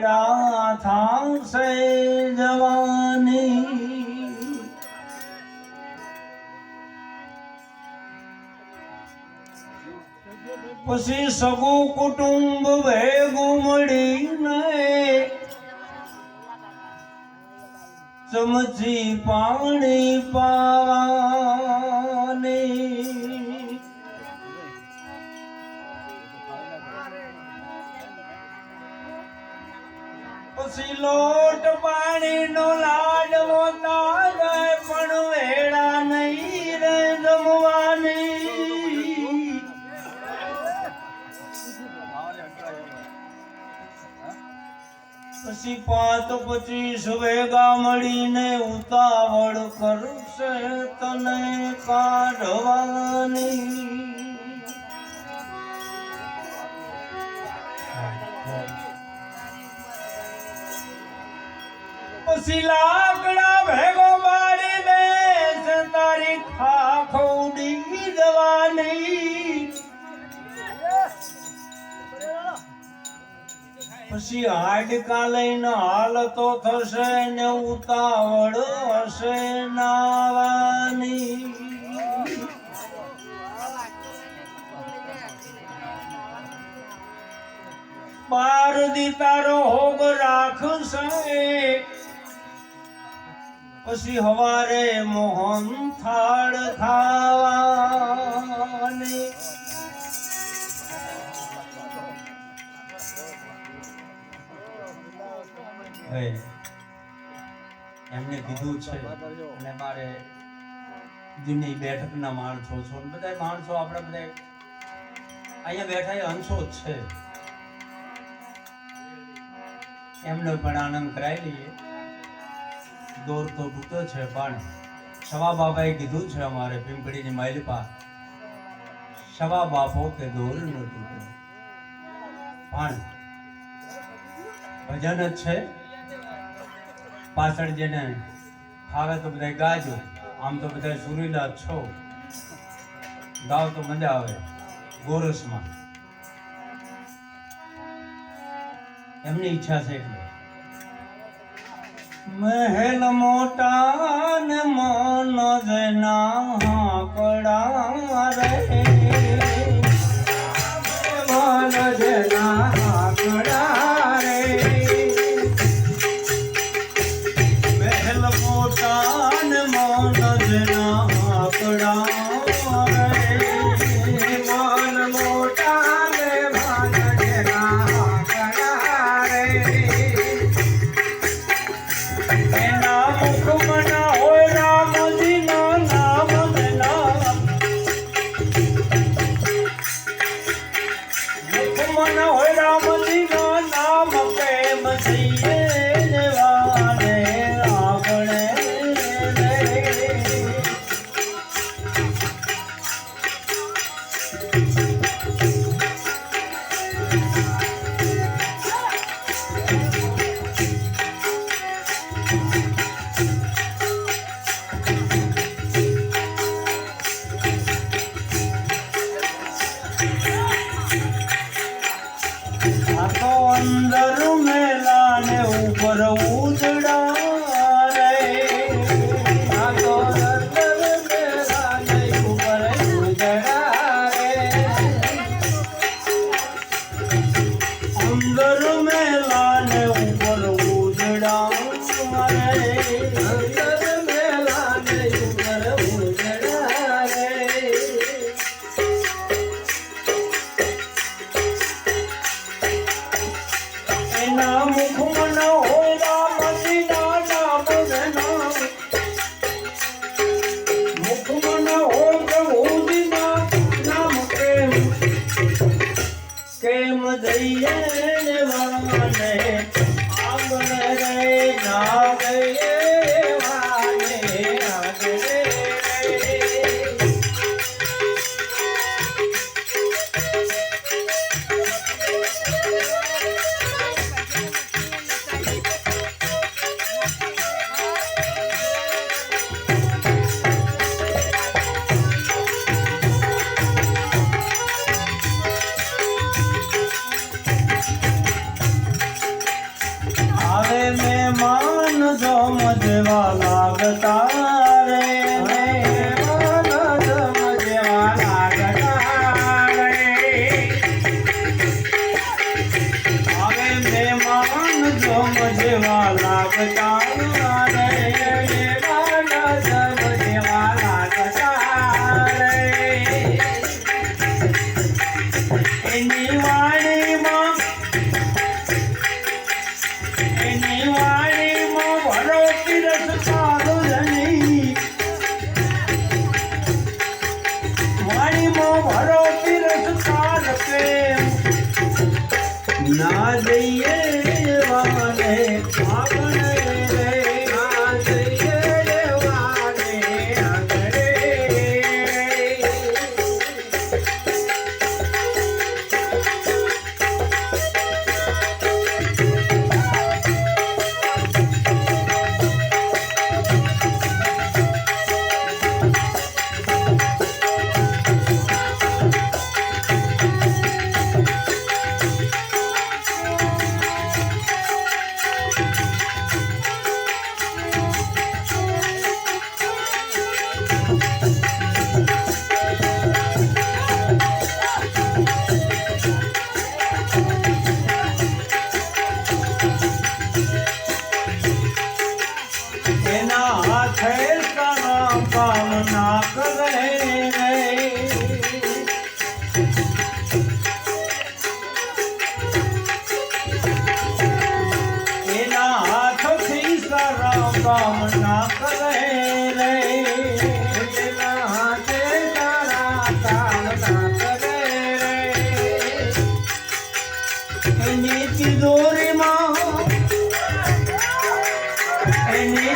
વેડા થાશે જવાની. પછી સગું કુટુંબ ભેગું મળીને ચમચી પાણી પાવાની. પછી લોટ પાણી નો લાડવો તારે પણ વેળા નહીં રે જમવાની. પછી પાંચ પચીસ વેગા મળીને ઉતાવળ કરશે તને કાઢવાની. પછી લાકડા ભેગો દે તારી ખાખ ઉડી જવાની. પછી હાડકા લઈને હાલતો થશે ને ઉતાવળ હશે નાવાની. બાર દી તારો હોગ રાખશે. પછી હવારે મોહન થાળ ખાવાની. એમને કીધું છે, અને મારે જૂની બેઠકના માણસો છો બધા માણસો આપણે બધા અહીંયા બેઠા એ અંશો જ છે. એમનો પણ આનંદ કરાવી લઈએ. દોર તો છે, પણ સવા બાબાએ કીધું છે અમારે પીંપળીની માઇલપા સવા બાપો કે દોર ન પણ ભજન જ છે. પાછળ જેને ફાવે તો બધા ગાજો, આમ તો બધા સુરીલા છો. ગાવ તો મજા આવે, ગોરસમાં. એમની ઈચ્છા છે એટલે. મહેલ મોટા ને મન જના તો સારા કામ ના કરે રે એના હાથથી સારા કામ ના કરે રે એના હાથે સારા કામ ના કરે રે એની તિજોરીમાં એની